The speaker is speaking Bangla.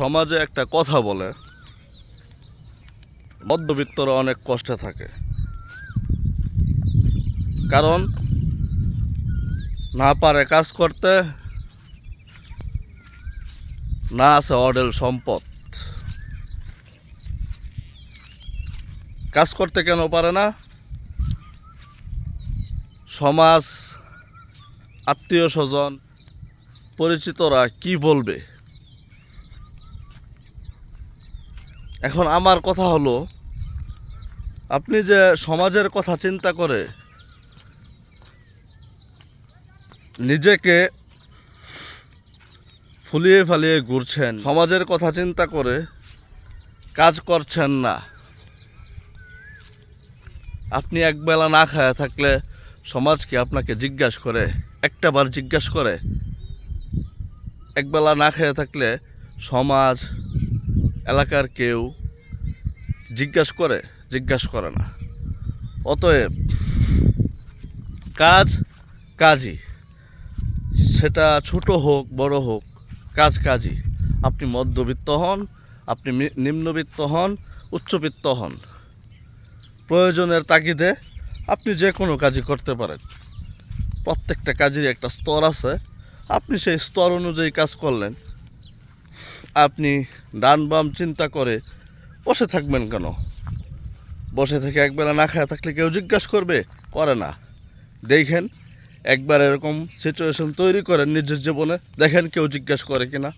সমাজে একটা কথা বলে, মধ্যবিত্তরা অনেক কষ্টে থাকে। কারণ, না পারে কাজ করতে, না আছে অডেল সম্পদ। কাজ করতে কেন পারে না? সমাজ, আত্মীয় স্বজন, পরিচিতরা কি বলবে? এখন আমার কথা হলো, আপনি যে সমাজের কথা চিন্তা করে নিজেকে ফুলিয়ে ফালিয়ে ঘুরছেন, সমাজের কথা চিন্তা করে কাজ করছেন না। আপনি একবেলা না খায় থাকলে সমাজকে আপনাকে জিজ্ঞাসা করে? একটা বার জিজ্ঞাসা করে। একবেলা না খেয়ে থাকলে সমাজ এলাকার কেউ জিজ্ঞাসা করে জিজ্ঞাসা করে না। অতএব কাজ কাজই। সেটা ছোট হোক, বড় হোক, কাজ কাজই। আপনি মধ্যবিত্ত হন, আপনি নিম্নবিত্ত হন, উচ্চবিত্ত হন। প্রয়োজনের তাগিদে আপনি যে কোনো কাজই করতে পারেন। প্রত্যেকটা কাজেরই একটা স্তর আছে। আপনি সেই স্তর অনুযায়ী কাজ করলেন। আপনি ডান বাম চিন্তা করে বসে থাকবেন কেন? বসে থেকে একবেলা না খায় থাকলে কেউ জিজ্ঞাসা করবে? করে না। দেখেন, একবার এরকম সিচুয়েশন তৈরি করেন নিজের জীবনে, দেখেন কেউ জিজ্ঞাসা করে কিনা।